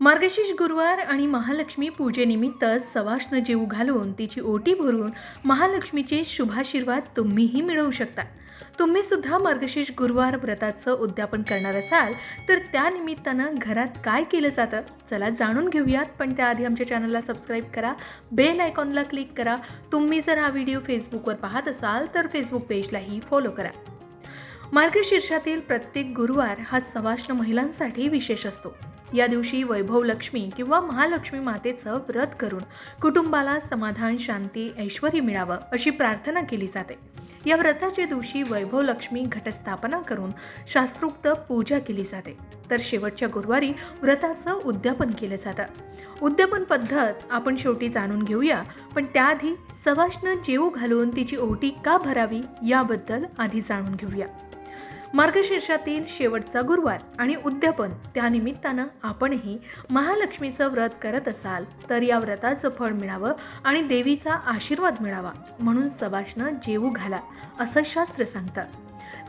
मार्गशीर्ष गुरुवार आणि महालक्ष्मी पूजेनिमित्त सवाष्ण जीव घालून तिची ओटी भरून महालक्ष्मीचे शुभाशीर्वाद तुम्हीही मिळवू शकता. तुम्ही सुद्धा मार्गशीर्ष गुरुवार व्रताचं उद्यापन करणार असाल तर त्यानिमित्तानं घरात काय केलं जातं? चला जाणून घेऊयात पण त्याआधी आमच्या चॅनलला सबस्क्राईब करा बेल आयकॉनला क्लिक करा. तुम्ही जर हा व्हिडिओ फेसबुकवर पाहत असाल तर फेसबुक पेजलाही फॉलो करा. मार्गशीर्षातील प्रत्येक गुरुवार हा सवाष्ण महिलांसाठी विशेष असतो. या दिवशी वैभव लक्ष्मी किंवा महालक्ष्मी मातेचं व्रत करून कुटुंबाला समाधान शांती ऐश्वर मिळावं अशी प्रार्थना केली जाते. या व्रताच्या दिवशी वैभव लक्ष्मी घटस्थापना करून शास्त्रोक्त पूजा केली जाते. तर शेवटच्या गुरुवारी व्रताचं उद्यापन केलं जातं. उद्यापन पद्धत आपण शेवटी जाणून घेऊया पण त्याआधी सवाष्ण जेऊ घालून तिची ओटी का भरावी याबद्दल आधी जाणून घेऊया. मार्गशीर्षातील शेवटचा गुरुवार आणि उद्यापन. त्यानिमित्तानं आपणही महालक्ष्मीचं व्रत करत असाल तर या व्रताचं फळ मिळावं आणि देवीचा आशीर्वाद मिळावा म्हणून सवाष्ण जेवू घाला असं शास्त्र सांगतं.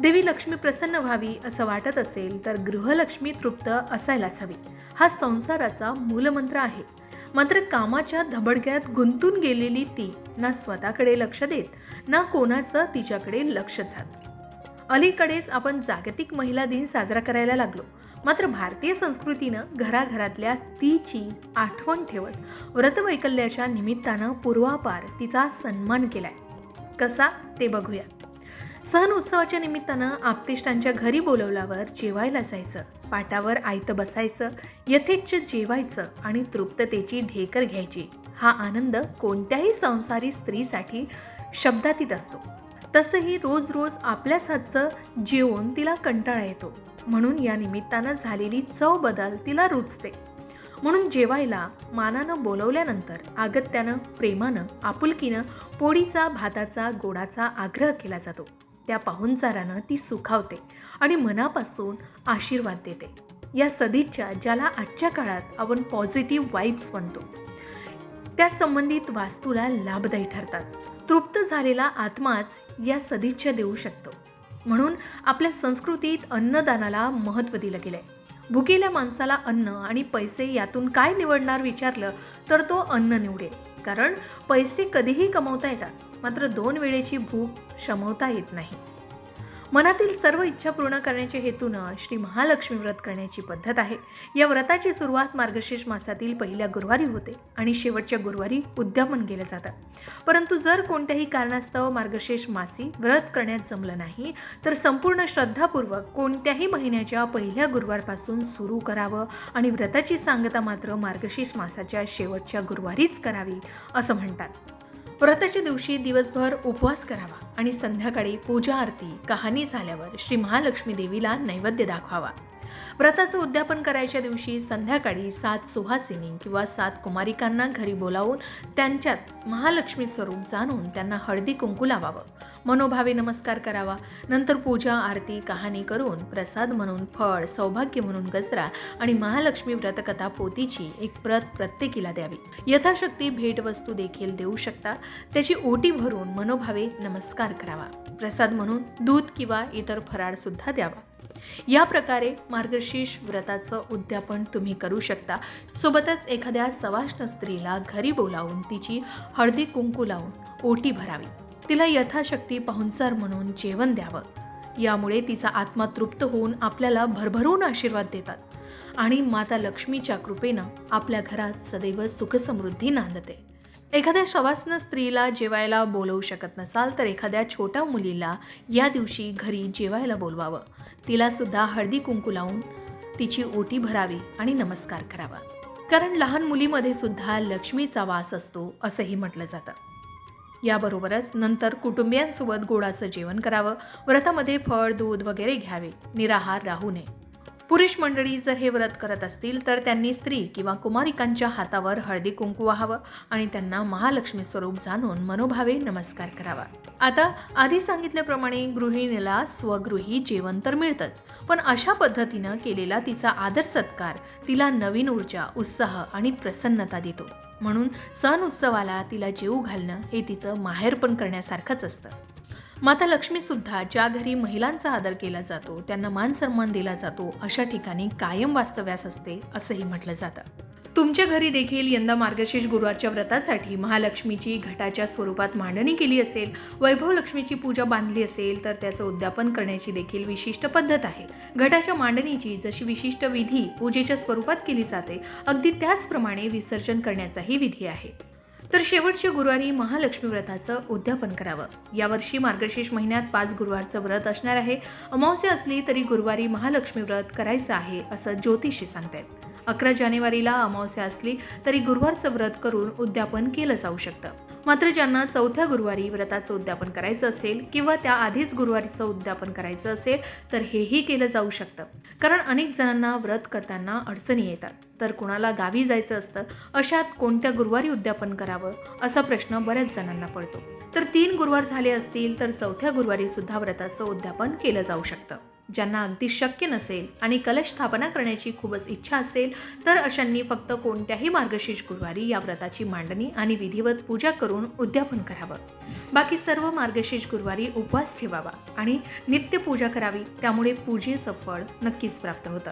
देवी लक्ष्मी प्रसन्न व्हावी असं वाटत असेल तर गृहलक्ष्मी तृप्त असायलाच हवी. हा संसाराचा मूलमंत्र आहे. मात्र कामाच्या धबडक्यात गुंतून गेलेली ती ना स्वतःकडे लक्ष देत ना कोणाचं तिच्याकडे लक्ष जात. अलीकडेच आपण जागतिक महिला दिन साजरा करायला लागलो. मात्र भारतीय संस्कृतीनं घराघरातल्या तीची आठवण ठेवत व्रतवैकल्याच्या निमित्तानं पूर्वापार तिचा सन्मान केलाय. कसा ते बघूया. सण उत्सवाच्या निमित्तानं आपतिष्टांच्या घरी बोलवल्यावर जेवायला जायचं पाटावर आयतं बसायचं यथेच्छ जेवायचं आणि तृप्ततेची ढेकर घ्यायची. हा आनंद कोणत्याही संसारी स्त्रीसाठी शब्दातीत असतो. तसंही रोज रोज आपल्याच हातचं जेवण तिला कंटाळा येतो. म्हणून या निमित्तानं झालेली चव बदल तिला रुचते. म्हणून जेवायला मानानं बोलवल्यानंतर आगत्यानं प्रेमानं आपुलकीनं पोळीचा भाताचा गोडाचा आग्रह केला जातो. त्या पाहुणचारानं ती सुखावते आणि मनापासून आशीर्वाद देते. या सदिच्छा ज्याला आजच्या काळात आपण पॉझिटिव्ह वाईब्स म्हणतो. त्या संबंधित वास्तूला लाभदायी ठरतात. तृप्त झालेला आत्माच या सदिच्छा देऊ शकतो. म्हणून आपल्या संस्कृतीत अन्नदानाला महत्त्व दिलं गेलं आहे भुकेल्या माणसाला अन्न आणि पैसे यातून काय निवडणार विचारलं तर तो अन्न निवडेल. कारण पैसे कधीही कमवता येतात. मात्र दोन वेळेची भूक शमवता येत नाही. मनातील सर्व इच्छा पूर्ण करण्याच्या हेतूनं श्री महालक्ष्मी व्रत करण्याची पद्धत आहे. या व्रताची सुरुवात मार्गशीर्ष मासातील पहिल्या गुरुवारी होते आणि शेवटच्या गुरुवारी उद्यापन केलं जातं. परंतु जर कोणत्याही कारणास्तव मार्गशीर्ष मासी व्रत करण्यात जमलं नाही तर संपूर्ण श्रद्धापूर्वक कोणत्याही महिन्याच्या पहिल्या गुरुवारपासून सुरू करावं आणि व्रताची सांगता मात्र मार्गशीर्ष मासाच्या शेवटच्या गुरुवारीच करावी असं म्हणतात. व्रताच्या दिवशी दिवसभर उपवास करावा आणि संध्याकाळी पूजा आरती कहाणी झाल्यावर श्री महालक्ष्मी देवीला नैवेद्य दाखवावा. व्रताचं उद्यापन करायच्या दिवशी संध्याकाळी सात सुहासिनी किंवा सात कुमारिकांना घरी बोलावून त्यांच्यात महालक्ष्मी स्वरूप जाणून त्यांना हळदी कुंकू लावावं. मनोभावे नमस्कार करावा. नंतर पूजा आरती कहाणी करून प्रसाद म्हणून फळ सौभाग्य म्हणून गजरा आणि महालक्ष्मी व्रतकथा पोतीची एक प्रत प्रत्येकीला द्यावी. यथाशक्ती भेटवस्तू देखील देऊ शकता. त्याची ओटी भरून मनोभावे नमस्कार करावा. प्रसाद म्हणून दूध किंवा इतर फराळसुद्धा द्यावा. या प्रकारे मार्गशीर्ष व्रताचं उद्यापन तुम्ही करू शकता. सोबतच एखाद्या सवाष्ण स्त्रीला घरी बोलावून तिची हळदी कुंकू लावून ओटी भरावी. तिला यथाशक्ती पाहुणसार म्हणून जेवण द्यावं. यामुळे तिचा आत्मा तृप्त होऊन आपल्याला भरभरून आशीर्वाद देतात आणि माता लक्ष्मीच्या कृपेनं आपल्या घरात सदैव सुखसमृद्धी नांदते. एखाद्या शवासनं स्त्रीला जेवायला बोलवू शकत नसाल तर एखाद्या छोट्या मुलीला या दिवशी घरी जेवायला बोलवावं. तिला सुद्धा हळदी कुंकू लावून तिची ओटी भरावी आणि नमस्कार करावा. कारण लहान मुलीमध्ये सुद्धा लक्ष्मीचा वास असतो असंही म्हटलं जातं. याबरोबरच नंतर कुटुंबियांसोबत गोडाचं जेवण करावं. व्रतामध्ये फळ दूध वगैरे घ्यावे. निराहार राहू नये. पुरुष मंडळी जर हे व्रत करत असतील तर त्यांनी स्त्री किंवा कुमारिकांच्या हातावर हळदी कुंकू व्हावं आणि त्यांना महालक्ष्मी स्वरूप जाणून मनोभावे नमस्कार करावा. आता आधी सांगितल्याप्रमाणे गृहिणीला स्वगृही जेवण तर मिळतंच पण अशा पद्धतीनं केलेला तिचा आदर सत्कार तिला नवीन ऊर्जा उत्साह आणि प्रसन्नता देतो. म्हणून सण उत्सवाला तिला जेऊ घालणं हे तिचं माहेरपण करण्यासारखंच असतं. माता लक्ष्मीसुद्धा ज्या घरी महिलांचा आदर केला जातो त्यांना मान सन्मान दिला जातो अशा ठिकाणी कायम वास्तव्यास असते असंही म्हटलं जातं. तुमच्या घरी देखील यंदा मार्गशीर्ष गुरुवारच्या व्रतासाठी महालक्ष्मीची घटाच्या स्वरूपात मांडणी केली असेल वैभव लक्ष्मीची पूजा बांधली असेल तर त्याचं उद्यापन करण्याची देखील विशिष्ट पद्धत आहे. घटाच्या मांडणीची जशी विशिष्ट विधी पूजेच्या स्वरूपात केली जाते अगदी त्याचप्रमाणे विसर्जन करण्याचाही विधी आहे. तर शेवटच्या गुरुवारी महालक्ष्मी व्रताचं उद्यापन करावं. यावर्षी मार्गशीर्ष महिन्यात पाच गुरुवारचं व्रत असणार आहे. अमावस्या असली तरी गुरुवारी महालक्ष्मी व्रत करायचं आहे असं ज्योतिषी सांगतायत. अकरा जानेवारीला अमावस्या असली तरी गुरुवारचं व्रत करून उद्यापन केलं जाऊ शकतं. मात्र ज्यांना चौथ्या गुरुवारी व्रताचं उद्यापन करायचं असेल किंवा त्या आधीच गुरुवारीचं उद्यापन करायचं असेल तर हेही केलं जाऊ शकतं. कारण अनेक जणांना व्रत करताना अडचणी येतात. तर कुणाला गावी जायचं असतं अशात कोणत्या गुरुवारी उद्यापन करावं असा प्रश्न बऱ्याच जणांना पडतो. तर तीन गुरुवार झाले असतील तर चौथ्या गुरुवारी सुद्धा व्रताचं उद्यापन केलं जाऊ शकतं. ज्यांना अगदी शक्य नसेल आणि कलश स्थापना करण्याची खूपच इच्छा असेल तर अशांनी फक्त कोणत्याही मार्गशीर्ष गुरुवारी या व्रताची मांडणी आणि विधिवत पूजा करून उद्यापन करावं. बाकी सर्व मार्गशीर्ष गुरुवारी उपवास ठेवावा आणि नित्य पूजा करावी त्यामुळे पूजेचं फळ नक्कीच प्राप्त होतं.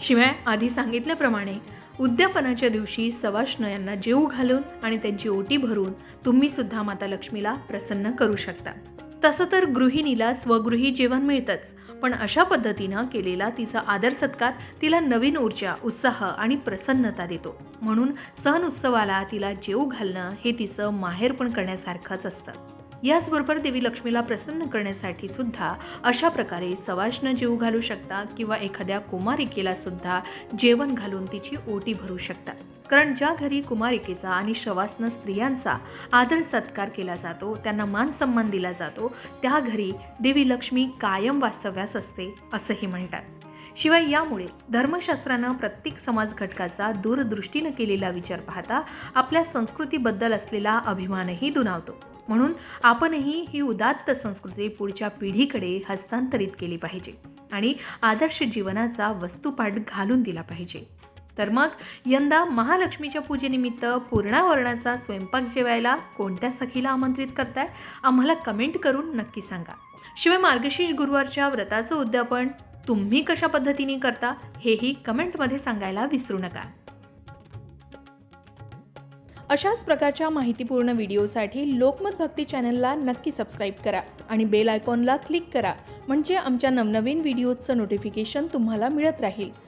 शिवाय आधी सांगितल्याप्रमाणे उद्यापनाच्या दिवशी सवाष्ण यांना जेऊ घालून आणि त्यांची ओटी भरून तुम्ही सुद्धा माता लक्ष्मीला प्रसन्न करू शकता. तसं तर गृहिणीला स्वगृही जेवण मिळतंच पण अशा पद्धतीनं केलेला तिचा आदर सत्कार तिला नवीन ऊर्जा उत्साह आणि प्रसन्नता देतो. म्हणून सण उत्सवाला तिला जेऊ घालणं हे तिचं माहेर पण करण्यासारखंच असतं. याचबरोबर देवी लक्ष्मीला प्रसन्न करण्यासाठी सुद्धा अशा प्रकारे सवाष्ण जेऊ घालू शकता किंवा एखाद्या कुमारिकेला सुद्धा जेवण घालून तिची ओटी भरू शकता. कारण ज्या घरी कुमारिकेचा आणि शवासनं स्त्रियांचा आदर सत्कार केला जातो त्यांना मान सन्मान दिला जातो त्या घरी देवी लक्ष्मी कायम वास्तव्यास असते असंही म्हणतात. शिवाय यामुळे धर्मशास्त्रानं प्रत्येक समाज घटकाचा दूरदृष्टीनं केलेला विचार पाहता आपल्या संस्कृतीबद्दल असलेला अभिमानही दुनावतो म्हणून आपणही ही उदात्त संस्कृती पुढच्या पिढीकडे हस्तांतरित केली पाहिजे आणि आदर्श जीवनाचा वस्तुपाठ घालून दिला पाहिजे. तर मग यंदा महालक्ष्मीच्या पूजेनिमित्त पूर्णावरणाचा स्वयंपाक जेवायला कोणत्या सखीला आमंत्रित करताय? आम्हाला कमेंट करून नक्की सांगा. शिवाय मार्गशीर्ष गुरुवारच्या व्रताचं उद्यापन तुम्ही कशा पद्धतीने करता हेही कमेंटमध्ये सांगायला विसरू नका. अशाच प्रकारच्या माहितीपूर्ण व्हिडिओसाठी लोकमत भक्ती चॅनलला नक्की सबस्क्राईब करा आणि बेल आयकॉनला क्लिक करा म्हणजे आमच्या नवनवीन व्हिडिओचं नोटिफिकेशन तुम्हाला मिळत राहील.